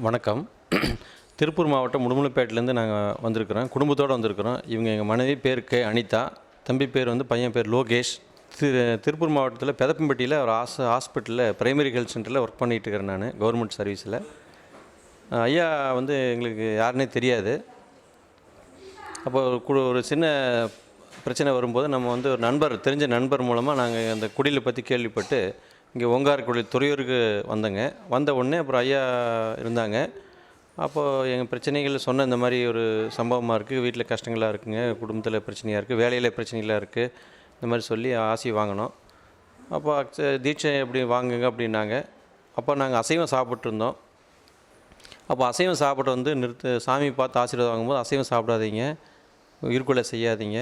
வணக்கம். திருப்பூர் மாவட்டம் முடுமுலைப்பேட்டிலேருந்து நாங்கள் வந்திருக்கிறோம். குடும்பத்தோடு வந்திருக்கிறோம். இவங்க எங்கள் மனைவி பேர் கே அனிதா. தம்பி பேர் வந்து பையன் பேர் லோகேஷ். திரு திருப்பூர் மாவட்டத்தில் பெதப்பம்பட்டியில் ஒரு ஹாஸ் ஹாஸ்பிட்டலில் ப்ரைமரி ஹெல்த் சென்டரில் ஒர்க் பண்ணிகிட்டு இருக்கிறேன் நான் கவர்மெண்ட் சர்வீஸில் ஐயா வந்து எங்களுக்கு யாருன்னே தெரியாது. அப்போ ஒரு கு- ஒரு சின்ன பிரச்சனை வரும்போது நம்ம வந்து ஒரு நண்பர் தெரிஞ்ச நண்பர் மூலமாக நாங்கள் அந்த குடியில் பற்றி கேள்விப்பட்டு இங்கே ஓங்காரக்குடி துறையூருக்கு வந்தேங்க. வந்த உடனே அப்புறம் ஐயா இருந்தாங்க. அப்போது எங்கள் பிரச்சனைகள் சொன்ன இந்த மாதிரி ஒரு சம்பவமாக இருக்குது வீட்டில் கஷ்டங்களாக இருக்குங்க. குடும்பத்தில் பிரச்சனையாக இருக்குது வேலையில் பிரச்சனைகளாக இருக்குது இந்த மாதிரி சொல்லி ஆசி வாங்கினோம். அப்போ தீட்சை எப்படி வாங்குங்க அப்படின்னாங்க. அப்போ நாங்கள் அசைவம் சாப்பிட்ருந்தோம் அப்போ அசைவம் சாப்பிட வந்து நிறுத்து சாமி பார்த்து ஆசீர்வாதம் வாங்கும்போது அசைவம் சாப்பிடாதீங்க. உயிர்கொலை செய்யாதீங்க.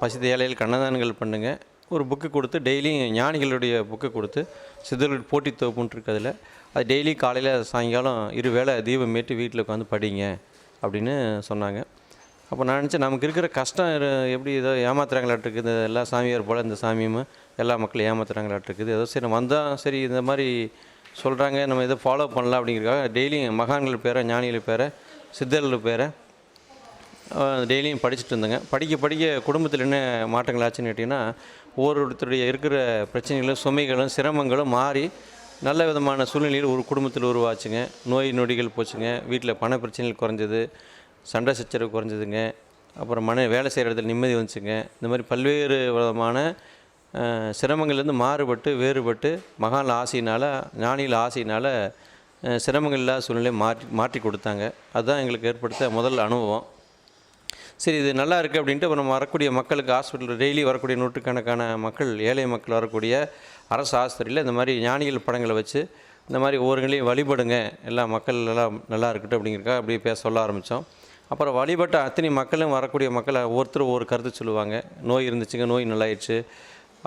பசித்த ஏழையில் கண்ணதானங்கள் பண்ணுங்கள் ஒரு புக்கு கொடுத்து டெய்லியும் ஞானிகளுடைய புக்கு கொடுத்து சித்தர்கள் போட்டி தொகுப்புன்ட்டு அதில். அது டெய்லி காலையில் சாயங்காலம் இரு வேளை தீபம் மேட்டு வீட்டில் உட்காந்து படிங்க அப்படின்னு சொன்னாங்க. அப்போ நான் நினச்சேன் நமக்கு இருக்கிற கஷ்டம் எப்படி ஏதோ ஏமாத்துறாங்களாட்டு இந்த எல்லா சாமியார் போல் இந்த சாமியும் எல்லா மக்களும் ஏமாத்துறாங்களாட்டிருக்குது ஏதோ சரி வந்தால் சரி இந்த மாதிரி சொல்கிறாங்க நம்ம இதை ஃபாலோ பண்ணலாம் அப்படிங்கிறதுக்காக டெய்லியும் மகான்கள் பேரை ஞானிகள் பேரை சித்தர்கள் பேரை டெய்லியும் படிச்சுட்டு இருந்தேங்க. படிக்க படிக்க குடும்பத்தில் என்ன மாற்றங்கள் ஆச்சுன்னு கேட்டிங்கன்னா ஒவ்வொருத்தருடைய இருக்கிற பிரச்சனைகளும் சுமைகளும் சிரமங்களும் மாறி நல்ல விதமான சூழ்நிலையில் ஒரு குடும்பத்தில் உருவாச்சுங்க. நோய் நொடிகள் போச்சுங்க. வீட்டில் பண பிரச்சனைகள் குறைஞ்சது சண்டை சச்சரவு குறைஞ்சதுங்க. அப்புறம் மன வேலை செய்கிற இடத்துல நிம்மதி வந்துச்சுங்க. இந்த மாதிரி பல்வேறு விதமான சிரமங்கள்லேருந்து மாறுபட்டு வேறுபட்டு மகான் ஆசையினால் ஞானிகள் ஆசையினால் சிரமங்கள் இல்லாத சூழ்நிலையை மாற்றி மாற்றி கொடுத்தாங்க. அதுதான் எங்களுக்கு ஏற்படுத்த முதல் அனுபவம். சரி இது நல்லா இருக்குது அப்படின்ட்டு அப்புறம் நம்ம வரக்கூடிய மக்களுக்கு ஹாஸ்பிட்டல் டெய்லி வரக்கூடிய நூற்றுக்கணக்கான மக்கள் ஏழை மக்கள் வரக்கூடிய அரசு ஆஸ்பத்திரியில் இந்த மாதிரி ஞானிகள் படங்களை வச்சு இந்த மாதிரி ஒவ்வொருங்களையும் வழிபடுங்க. எல்லா மக்கள் எல்லாம் நல்லா இருக்கட்டும் அப்படிங்கிறக்கா அப்படியே பேச சொல்ல ஆரம்பித்தோம் அப்புறம் வழிபட்ட அத்தனை மக்களும் வரக்கூடிய மக்களை ஒவ்வொருத்தரும் ஒவ்வொரு கருத்து சொல்லுவாங்க. நோய் இருந்துச்சுங்க நோய் நல்லாயிடுச்சு.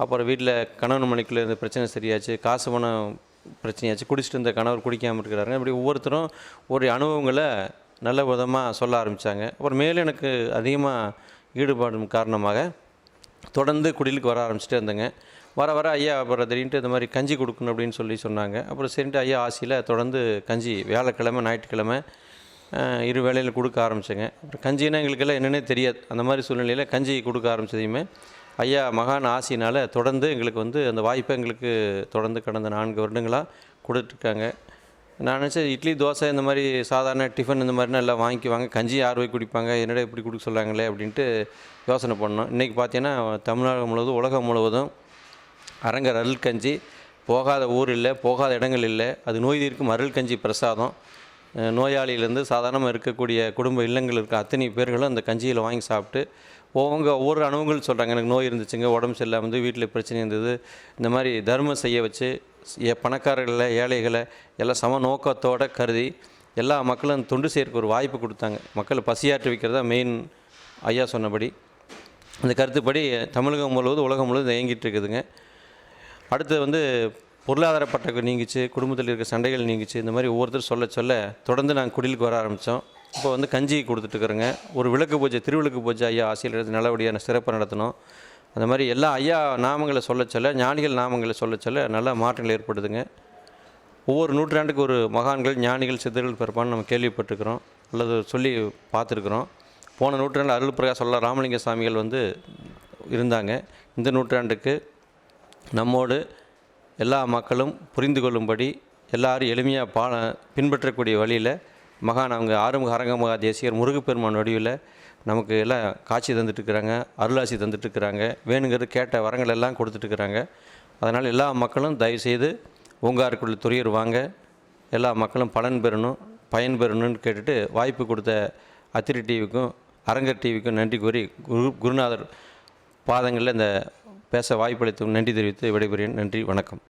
அப்புறம் வீட்டில் கணவன் மணிக்குள்ளே இருந்த பிரச்சனை சரியாச்சு. காசு பணம் பிரச்சனையாச்சு. குடிச்சிட்டு இருந்த கணவர் குடிக்காமல் இருக்கிறாரு இப்படி ஒவ்வொருத்தரும் ஒரு அனுபவங்களை நல்ல விதமாக சொல்ல ஆரம்பித்தாங்க அப்புறம் மேலும் எனக்கு அதிகமாக ஈடுபாடு காரணமாக தொடர்ந்து குடிலுக்கு வர ஆரம்பிச்சிட்டே இருந்தேங்க. வர வர ஐயா அப்புறம் திடீர்னு இந்த மாதிரி கஞ்சி கொடுக்கணும் அப்படின்னு சொல்லி சொன்னாங்க. அப்புறம் சரின்ட்டு ஐயா ஆசையில் தொடர்ந்து கஞ்சி வியாழக்கிழமை ஞாயிற்றுக்கிழமை இரு வேளையில் கொடுக்க ஆரம்பித்தேங்க அப்புறம் கஞ்சின்னா எங்களுக்கெல்லாம் என்னென்னே தெரியாது. அந்த மாதிரி சூழ்நிலையில் கஞ்சி கொடுக்க ஆரம்பித்ததையுமே ஐயா மகான் ஆசினால் தொடர்ந்து எங்களுக்கு வந்து அந்த வாய்ப்பை எங்களுக்கு தொடர்ந்து கடந்த நான்கு வருடங்களாக கொடுத்துருக்காங்க. நான் நினச்சேன் இட்லி தோசை இந்த மாதிரி சாதாரண டிஃபன் இந்த மாதிரினா எல்லாம் வாங்கிக்குவாங்க. கஞ்சி யார் போய் குடிப்பாங்க? என்னடா இப்படி கொடுக்க சொல்கிறாங்களே அப்படின்ட்டு யோசனை பண்ணோம். இன்றைக்கி பார்த்தீங்கன்னா தமிழ்நாடு முழுவதும் உலகம் முழுவதும் அரங்கர் அருள் கஞ்சி. போகாத ஊர் இல்லை போகாத இடங்கள் இல்லை. அது நோய் தீர்க்கும் அருள் கஞ்சி பிரசாதம். நோயாளியிலேருந்து சாதாரணமாக இருக்கக்கூடிய குடும்ப இல்லங்கள் இருக்க அத்தனை பேர்களும் அந்த கஞ்சியில் வாங்கி சாப்பிட்டு ஒவ்வொங்க ஒவ்வொரு அனுபவங்கள் சொல்கிறாங்க எனக்கு நோய் இருந்துச்சுங்க உடம்பு சரியில்லாமல் வந்து வீட்டில் பிரச்சனை இருந்தது. இந்த மாதிரி தர்மம் செய்ய வச்சு ஏ- பணக்காரர்களை ஏழைகளை எல்லாம் சம நோக்கத்தோடு கருதி எல்லா மக்களும் தொண்டு செய்யறதுக்கு ஒரு வாய்ப்பு கொடுத்தாங்க. மக்களை பசியாற்றி வைக்கிறதா மெயின் ஐயா சொன்னபடி. அந்த கருத்துப்படி தமிழகம் முழுவதும் உலகம் முழுவதும் இயங்கிட்டு இருக்குதுங்க. அடுத்து வந்து பொருளாதார பட்டக்கு நீங்கிச்சு குடும்பத்தில் இருக்க சண்டைகள் நீங்கிச்சு இந்த மாதிரி ஒவ்வொருத்தர் சொல்ல சொல்ல தொடர்ந்து நாங்கள் குடிலுக்கு வர ஆரம்பித்தோம் இப்போ வந்து கஞ்சி கொடுத்துட்ருக்குறேங்க ஒரு விளக்கு பூஜை திருவிளக்கு பூஜை ஐயா ஆசையில் எடுத்து நல்லபடியான சிறப்பாக நடத்தணும். அந்த மாதிரி எல்லா ஐயா நாமங்களை சொல்ல சொல்ல ஞானிகள் நாமங்களை சொல்ல சொல்ல நல்ல மாற்றங்கள் ஏற்படுதுங்க. ஒவ்வொரு நூற்றாண்டுக்கு ஒரு மகான்கள் ஞானிகள் சித்தர்கள் பிறப்பான்னு நம்ம கேள்விப்பட்டிருக்கிறோம். அல்லது சொல்லி பார்த்துருக்குறோம். போன நூற்றாண்டில் அருள் பிரகாஷ் சொல்ல ராமலிங்க சாமிகள் வந்து இருந்தாங்க. இந்த நூற்றாண்டுக்கு நம்மோடு எல்லா மக்களும் புரிந்து கொள்ளும்படி எல்லாரும் எளிமையாக பா பின்பற்றக்கூடிய வழியில் மகான் அவங்க ஆறுமுக அரங்கமகா தேசியர் முருகப்பெருமான் வடிவில் நமக்கு எல்லாம் காட்சி தந்துட்டுருக்குறாங்க அருளாசி தந்துட்டுருக்குறாங்க வேணுங்கிறது கேட்ட வரங்கள் எல்லாம் கொடுத்துட்ருக்குறாங்க அதனால் எல்லா மக்களும் தயவுசெய்து ஓங்காருக்குள்ள துறையூர் வாங்க எல்லா மக்களும் பலன் பெறணும் பயன் பெறணும்னு கேட்டுட்டு வாய்ப்பு கொடுத்த அத்திரி டிவிக்கும் அரங்கர் டிவிக்கும் நன்றி கூறி குரு குருநாதர் பாதங்களில் இந்த பேச வாய்ப்பளித்தும் நன்றி தெரிவித்து விடைபெறுகிறேன். நன்றி வணக்கம்.